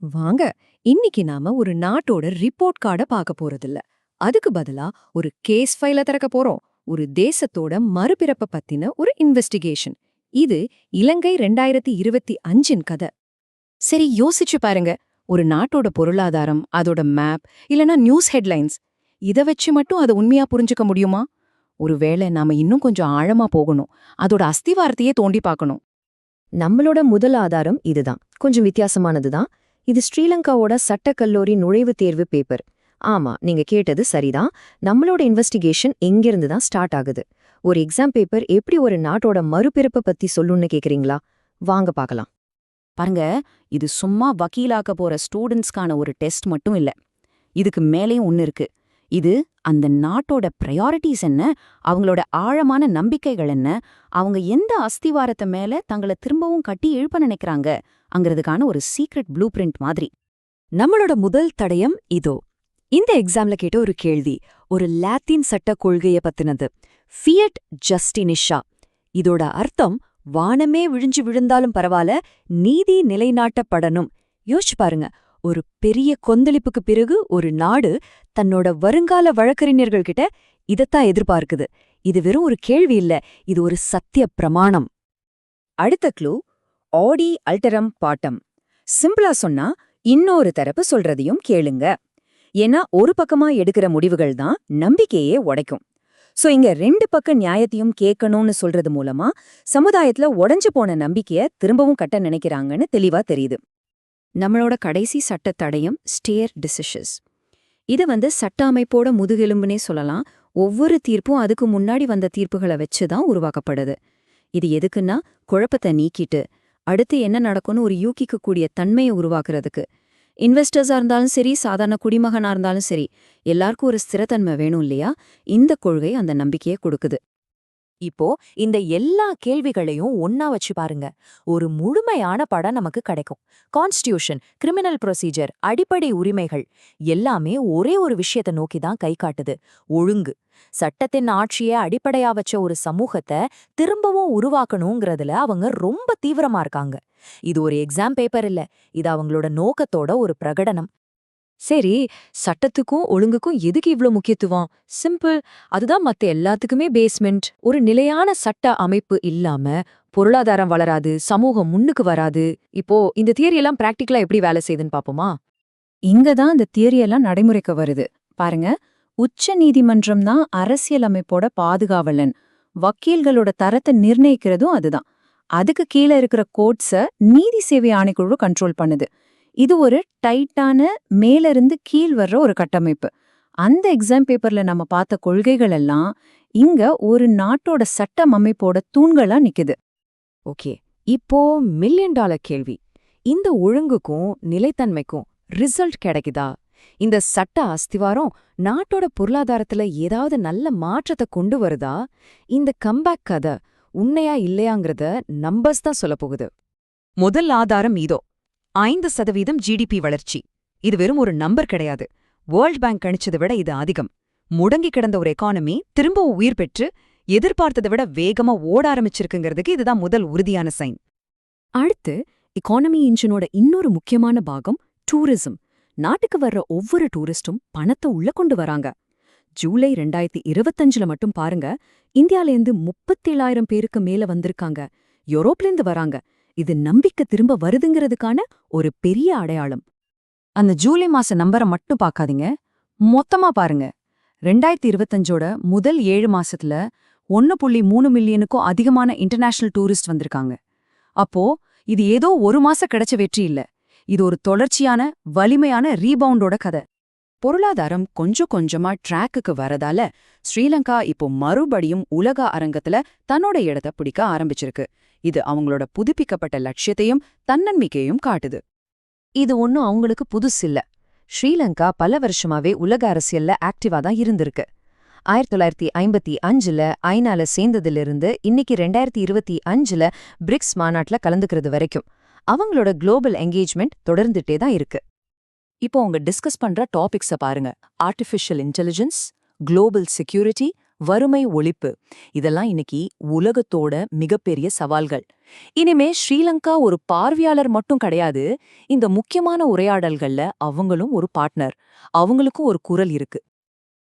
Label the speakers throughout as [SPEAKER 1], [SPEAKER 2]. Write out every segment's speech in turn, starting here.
[SPEAKER 1] வாங்க இன்னைக்கு நாம ஒரு நாட்டோட ரிப்போர்ட் கார்டை பார்க்க போறதில்ல. அதுக்கு பதிலா ஒரு கேஸ் ஃபைல திறக்க போறோம். ஒரு தேசத்தோட மறுபிறப்ப பத்தின ஒரு இன்வெஸ்டிகேஷன் இது இலங்கை ரெண்டாயிரத்தி இருபத்தி அஞ்சின் கதை. சரி யோசிச்சு பாருங்க. ஒரு நாட்டோட பொருளாதாரம் அதோட மேப் இல்லனா நியூஸ் ஹெட்லைன்ஸ் இத வச்சு மட்டும் அதை உண்மையா புரிஞ்சுக்க முடியுமா? ஒருவேளை நாம இன்னும் கொஞ்சம் ஆழமா போகணும். அதோட அஸ்திவாரத்தையே தோண்டி பார்க்கணும்.
[SPEAKER 2] நம்மளோட முதல் ஆதாரம் இதுதான். கொஞ்சம் வித்தியாசமானதுதான். இது ஸ்ரீலங்காவோட சட்டக்கல்லூரி நுழைவுத் தேர்வு பேப்பர். ஆமா நீங்க கேட்டது சரிதான். நம்மளோட இன்வெஸ்டிகேஷன் எங்கிருந்து தான் ஸ்டார்ட் ஆகுது. ஒரு எக்ஸாம் பேப்பர் எப்படி ஒரு நாட்டோட மறுபிறப்பை பத்தி சொல்லுன்னு கேக்குறீங்களா? வாங்க பார்க்கலாம்
[SPEAKER 3] பாருங்க இது சும்மா வக்கீலாக்க போற ஸ்டூடெண்ட்ஸ்க்கான ஒரு டெஸ்ட் மட்டும் இல்ல. இதுக்கு மேலேயும் ஒன்னு இருக்கு. இது அந்த நாட்டோட ப்ரையாரிட்டிஸ் என்ன அவங்களோட ஆழமான நம்பிக்கைகள் என்ன அவங்க எந்த அஸ்திவாரத்தை மேல தங்களை திரும்பவும் கட்டி எழுப்ப நினைக்கிறாங்க அங்கிறதுக்கான ஒரு சீக்ரெட் ப்ளூ பிரிண்ட் மாதிரி.
[SPEAKER 1] நம்மளோட முதல் தடயம் இதோ. இந்த எக்ஸாம்ல கேட்ட ஒரு கேள்வி ஒரு லாத்தின் சட்ட கொள்கைய பத்தினது. ஃபியட் ஜஸ்டினிஷா இதோட அர்த்தம் வானமே விழிஞ்சு விழுந்தாலும் பரவாயில்ல நீதி நிலைநாட்டப்படணும். யோசிச்சு பாருங்க ஒரு பெரிய கொந்தளிப்புக்கு பிறகு ஒரு நாடு தன்னோட வருங்கால வழக்கறிஞர்கள் கிட்ட இதத்தான் எதிர்பார்க்குது. இது வெறும் ஒரு கேள்வி இல்ல இது ஒரு சத்திய பிரமாணம். அடுத்த க்ளூ ஆடி அல்டரம் பாட்டம். சிம்பிளா சொன்னா இன்னொரு தரப்பு சொல்றதையும் கேளுங்க. ஏன்னா ஒரு பக்கமா எடுக்கிற முடிவுகள் தான் நம்பிக்கையே உடைக்கும். சோ இங்க ரெண்டு பக்க நியாயத்தையும் கேட்கணும்னு சொல்றது மூலமா சமுதாயத்துல உடைஞ்சு போன நம்பிக்கைய திரும்பவும் கட்ட நினைக்கிறாங்கன்னு தெளிவா தெரியுது. நம்மளோட கடைசி சட்ட தடயம் ஸ்டேர் டிசிஷஸ் இது வந்து சட்ட அமைப்போட முதுகெலும்புனே சொல்லலாம். ஒவ்வொரு தீர்ப்பும் அதுக்கு முன்னாடி வந்த தீர்ப்புகளை வச்சு தான் உருவாக்கப்படுது. இது எதுக்குன்னா குழப்பத்தை நீக்கிட்டு அடுத்து என்ன நடக்கும்னு ஒரு யூகிக்கக்கூடிய தன்மையை உருவாக்குறதுக்கு. இன்வெஸ்டர்ஸா இருந்தாலும் சரி சாதாரண குடிமகனா இருந்தாலும் சரி எல்லாருக்கும் ஒரு ஸ்திரத்தன்மை வேணும் இல்லையா? இந்த கொள்கை அந்த நம்பிக்கையை கொடுக்குது.
[SPEAKER 4] இப்போ இந்த எல்லா கேள்விகளையும் ஒன்னா வச்சு பாருங்க. ஒரு முழுமையான படம் நமக்கு கிடைக்கும். கான்ஸ்டியூஷன் கிரிமினல் ப்ரொசீஜர் அடிப்படை உரிமைகள் எல்லாமே ஒரே ஒரு விஷயத்தை நோக்கி தான் கை காட்டுது. ஒழுங்கு. சட்டத்தின் ஆட்சியை அடிப்படையா வச்ச ஒரு சமூகத்தை திரும்பவும் உருவாக்கணுங்கிறதுல அவங்க ரொம்ப தீவிரமா இருக்காங்க. இது ஒரு எக்ஸாம் பேப்பர் இல்ல. இது அவங்களோட நோக்கத்தோட ஒரு பிரகடனம்.
[SPEAKER 1] சரி சட்டத்துக்கும் ஒழுங்குக்கும் எதுக்கு இவ்ளோ முக்கியத்துவம்? சிம்பிள் அதுதான் மத்த எல்லாத்துக்குமே பேஸ்மெண்ட் ஒரு நிலையான சட்ட அமைப்பு இல்லாம பொருளாதாரம் வளராது சமூகம் முன்னுக்கு வராது. இப்போ இந்த தியரி எல்லாம் பிராக்டிக்கலா எப்படி வேலை செய்யுதுன்னு பாப்போமா? இங்க தான் இந்த தியரி எல்லாம் நடைமுறைக்கு வருது. பாருங்க. உச்ச நீதிமன்றம் தான் அரசியலமைப்போட பாதுகாவலன். வக்கீல்களோட தரத்தை நிர்ணயிக்கிறதும் அதுதான். அதுக்கு கீழே இருக்கிற கோட்ஸ நீதி சேவை ஆணைக்குழு கண்ட்ரோல் பண்ணுது. இது ஒரு டைட்டான மேலிருந்து கீழ் வர்ற ஒரு கட்டமைப்பு. அந்த எக்ஸாம் பேப்பர்ல நம்ம பார்த்த கொள்கைகள் எல்லாம் இங்க ஒரு நாட்டோட சட்டம் அமைப்போட தூண்களா நிக்குது.
[SPEAKER 4] ஓகே இப்போ மில்லியன் டாலர் கேள்வி. இந்த ஒழுங்குக்கும் நிலைத்தன்மைக்கும் ரிசல்ட் கிடைக்குதா? இந்த சட்ட அஸ்திவாரம் நாட்டோட பொருளாதாரத்துல ஏதாவது நல்ல மாற்றத்தை கொண்டு வருதா? இந்த கம்பேக் கதை உண்மையா இல்லையாங்கிறத நம்பர்ஸ் தான் சொல்லப் போகுது.
[SPEAKER 3] முதல் ஆதாரம் இதோ. ஐந்து சதவீதம் ஜிடிபி வளர்ச்சி. இது வெறும் ஒரு நம்பர் கிடையாது. வேர்ல்ட் பேங்க் கணிச்சதை விட இது அதிகம். முடங்கி கிடந்த ஒரு எக்கானமி திரும்பவும் உயிர் பெற்று எதிர்பார்த்ததை விட வேகமா ஓட ஆரம்பிச்சிருக்குங்கிறதுக்கு இதுதான் முதல் உறுதியான சைன்.
[SPEAKER 1] அடுத்து எக்கானமி இன்ஜினோட இன்னொரு முக்கியமான பாகம் டூரிசம். நாட்டுக்கு வர்ற ஒவ்வொரு டூரிஸ்டும் பணத்தை உள்ள கொண்டு வராங்க. ஜூலை ரெண்டாயிரத்தி இருபத்தஞ்சுல மட்டும் பாருங்க இந்தியாலேருந்து முப்பத்தேழாயிரம் பேருக்கு மேல வந்திருக்காங்க. யூரோப்லேருந்து வராங்க. இது நம்பிக்கை திரும்ப வருதுங்கிறதுக்கான ஒரு பெரிய அடையாளம்.
[SPEAKER 3] அந்த ஜூலை மாச நம்பரை மட்டும் பார்க்காதீங்க. மொத்தமா பாருங்க. ரெண்டாயிரத்தி இருபத்தஞ்சோட முதல் ஏழு மாசத்துல ஒன்னு புள்ளி மூணு மில்லியனுக்கும் அதிகமான இன்டர்நேஷனல் டூரிஸ்ட் வந்திருக்காங்க. அப்போ இது ஏதோ ஒரு மாசம் கிடைச்ச வெற்றி இல்ல. இது ஒரு தொடர்ச்சியான வலிமையான ரீபவுண்டோட கதை. பொருளாதாரம் கொஞ்சம் கொஞ்சமா ட்ராக்குக்கு வரதால ஸ்ரீலங்கா இப்போ மறுபடியும் உலக அரங்கத்துல தன்னோட இடத்த பிடிக்க ஆரம்பிச்சிருக்கு. இது அவங்களோட புதுப்பிக்கப்பட்ட லட்சியத்தையும் தன்னன்மிக்கையும் காட்டுது.
[SPEAKER 2] இது ஒன்னும் அவங்களுக்கு புதுசில்ல ஸ்ரீலங்கா பல வருஷமாவே உலக அரசியல்ல ஆக்டிவா தான் இருந்திருக்கு. ஆயிரத்தி தொள்ளாயிரத்தி ஐம்பத்தி அஞ்சுல ஐநால சேர்ந்ததிலிருந்து இன்னைக்கு ரெண்டாயிரத்தி இருபத்தி அஞ்சுல பிரிக்ஸ் மாநாட்டில் கலந்துக்கிறது வரைக்கும். அவங்களோட குளோபல் என்கேஜ்மெண்ட் தொடர்ந்துட்டே தான் இருக்கு.
[SPEAKER 4] இப்போ அவங்க டிஸ்கஸ் பண்ற டாபிக்ஸ பாருங்க. ஆர்டிஃபிஷியல் இன்டெலிஜென்ஸ் குளோபல் செக்யூரிட்டி
[SPEAKER 5] வறுமை ஒழிப்பு. இதெல்லாம் இன்னைக்கு உலகத்தோட மிகப்பெரிய சவால்கள். இனிமே ஸ்ரீலங்கா ஒரு பார்வையாளர் மட்டும் கிடையாது இந்த முக்கியமான உரையாடல்கள்ல அவங்களும் ஒரு பார்ட்னர் அவங்களுக்கும் ஒரு குரல் இருக்கு.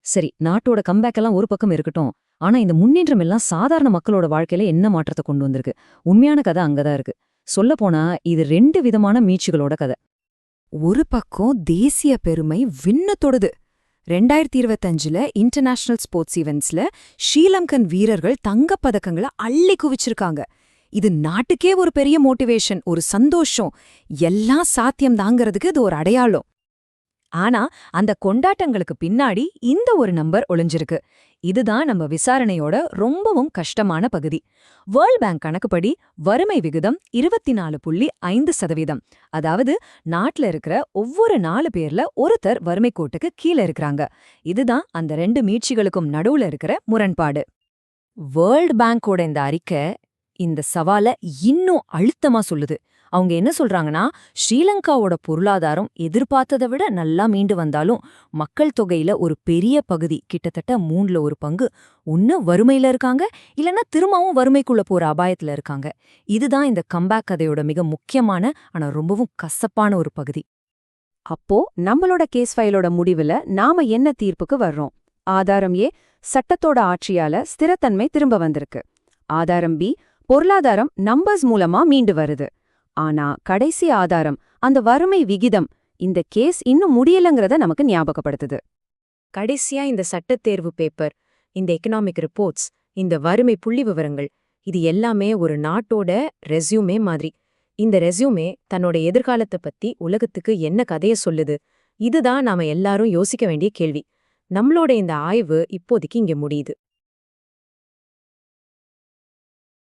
[SPEAKER 1] சரி நாட்டோட கம்பேக் எல்லாம் ஒரு பக்கம் இருக்கட்டும். ஆனா இந்த முன்னேற்றம் எல்லாம் சாதாரண மக்களோட வாழ்க்கையில என்ன மாற்றத்தை கொண்டு வந்திருக்கு? உண்மையான கதை அங்கதான் இருக்கு. சொல்லப்போனா இது ரெண்டு விதமான மீட்சிகளோட கதை.
[SPEAKER 6] ஒரு பக்கம் தேசிய பெருமை விண்ண தொடுது. ரெண்டாயிரத்தி இருபத்தஞ்சுல இன்டர்நேஷனல் ஸ்போர்ட்ஸ் ஈவெண்ட்ஸ்ல ஸ்ரீலங்கன் வீரர்கள் தங்கப்பதக்கங்களை அள்ளி குவிச்சிருக்காங்க. இது நாட்டுக்கே ஒரு பெரிய மோட்டிவேஷன் ஒரு சந்தோஷம். எல்லாம் சாத்தியம் தாங்கிறதுக்கு இது ஒரு அடையாளம்.
[SPEAKER 1] ஆனா அந்த கொண்டாட்டங்களுக்கு பின்னாடி இந்த ஒரு நம்பர் ஒளிஞ்சிருக்கு. இதுதான் நம்ம விசாரணையோட ரொம்பவும் கஷ்டமான பகுதி. வேர்ல்ட் பேங்க் கணக்குப்படி வறுமை விகிதம் இருபத்தி நாலு புள்ளி ஐந்து சதவீதம். அதாவது நாட்டுல இருக்கிற ஒவ்வொரு நாலு பேர்ல ஒருத்தர் வறுமை கோட்டுக்கு கீழே இருக்கிறாங்க. இதுதான் அந்த ரெண்டு மீட்சிகளுக்கும் நடுவுல இருக்கிற முரண்பாடு. வேர்ல்ட் பேங்கோட இந்த அறிக்கை இந்த சவாலை இன்னும் அழுத்தமா சொல்லுது. அவங்க என்ன சொல்றாங்கன்னா ஸ்ரீலங்காவோட பொருளாதாரம் எதிர்பார்த்ததை விட நல்லா மீண்டு வந்தாலும் மக்கள் தொகையில ஒரு பெரிய பகுதி கிட்டத்தட்ட மூணுல ஒரு பங்கு ஒன்னு வறுமையில இருக்காங்க இல்லனா திரும்பவும் வறுமைக்குள்ள போற அபாயத்துல இருக்காங்க. இதுதான் இந்த கம்பேக் கதையோட மிக முக்கியமான ஆனா ரொம்பவும் கசப்பான ஒரு பகுதி.
[SPEAKER 6] அப்போ நம்மளோட கேஸ் ஃபைலோட முடிவுல நாம என்ன தீர்ப்புக்கு வர்றோம்? ஆதாரம் ஏ சட்டத்தோட ஆட்சியால ஸ்திரத்தன்மை திரும்ப வந்திருக்கு. ஆதாரம் பி பொருளாதாரம் நம்பர்ஸ் மூலமா மீண்டு வருது. ஆனா கடைசி ஆதாரம் அந்த வறுமை விகிதம் இந்த கேஸ் இன்னும் முடியலங்கிறத நமக்கு ஞாபகப்படுத்துது.
[SPEAKER 1] கடைசியா இந்த சட்டத் தேர்வு பேப்பர் இந்த எக்கனாமிக் ரிப்போர்ட்ஸ் இந்த வறுமை புள்ளி விவரங்கள் இது எல்லாமே ஒரு நாட்டோட ரெஸ்யூமே மாதிரி. இந்த ரெஸ்யூமே தன்னோட எதிர்காலத்தை பத்தி உலகத்துக்கு என்ன கதைய சொல்லுது? இதுதான் நாம எல்லாரும் யோசிக்க வேண்டிய கேள்வி. நம்மளோட இந்த ஆய்வு இப்போதைக்கு இங்க முடியுது.